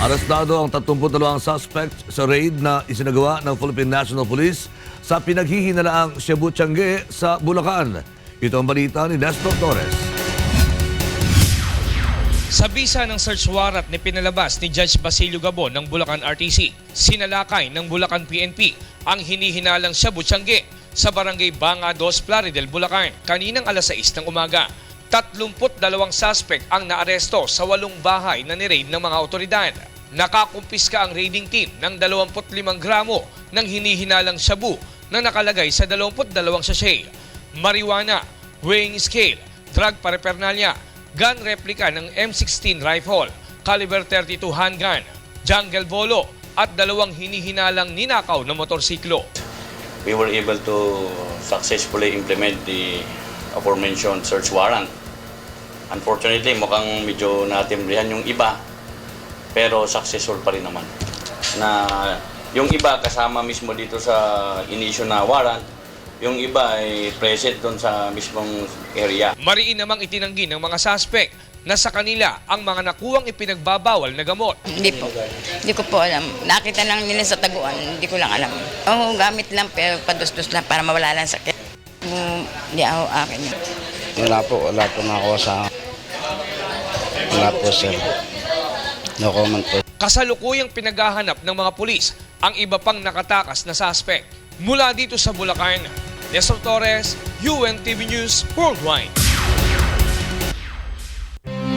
Arestado ang 32 suspect sa raid na isinagawa ng Philippine National Police sa pinaghihinalaang Cebu Changi sa Bulacan. Ito ang balita ni Nestor Torres. Sa bisa ng search warrant ni pinalabas ni Judge Basilio Gabon ng Bulacan RTC, sinalakay ng Bulacan PNP ang hinihinalang Shabu Tiangge sa barangay Banga 2 Plaridel, Bulacan kaninang alas 6 ng umaga. 32 suspect ang naaresto sa walong bahay na niraid ng mga otoridad. Nakakumpiska ang raiding team ng 25 gramo ng hinihinalang shabu na nakalagay sa 22 sachet, marijuana, weighing scale, drug paraphernalia, gun replica ng M16 rifle, caliber 32 handgun, jungle bolo at dalawang hinihinalang ninakaw na motorsiklo. we were able to successfully implement the aforementioned search warrant. Unfortunately, mukhang medyo natimbrihan yung iba, pero successful pa rin naman. Na yung iba kasama mismo dito sa inisyo na warrant, yung iba ay present doon sa mismong area. Mariin namang itinanggi ng mga suspect na sa kanila ang mga nakuwang ipinagbabawal na gamot. Hindi po. Hindi ko po alam. Nakita lang nila sa taguan. Hindi ko lang alam. Oo, gamit lang pero padustos lang para mawala lang sakit. Hindi ako akin. Wala po, wala po nakuha sa Wala po sir. No comment po. Kasalukuyang pinaghahanap ng mga pulis ang iba pang nakatakas na suspect. Mula dito sa Bulacan, Nestor Torres, UNTV News Worldwide.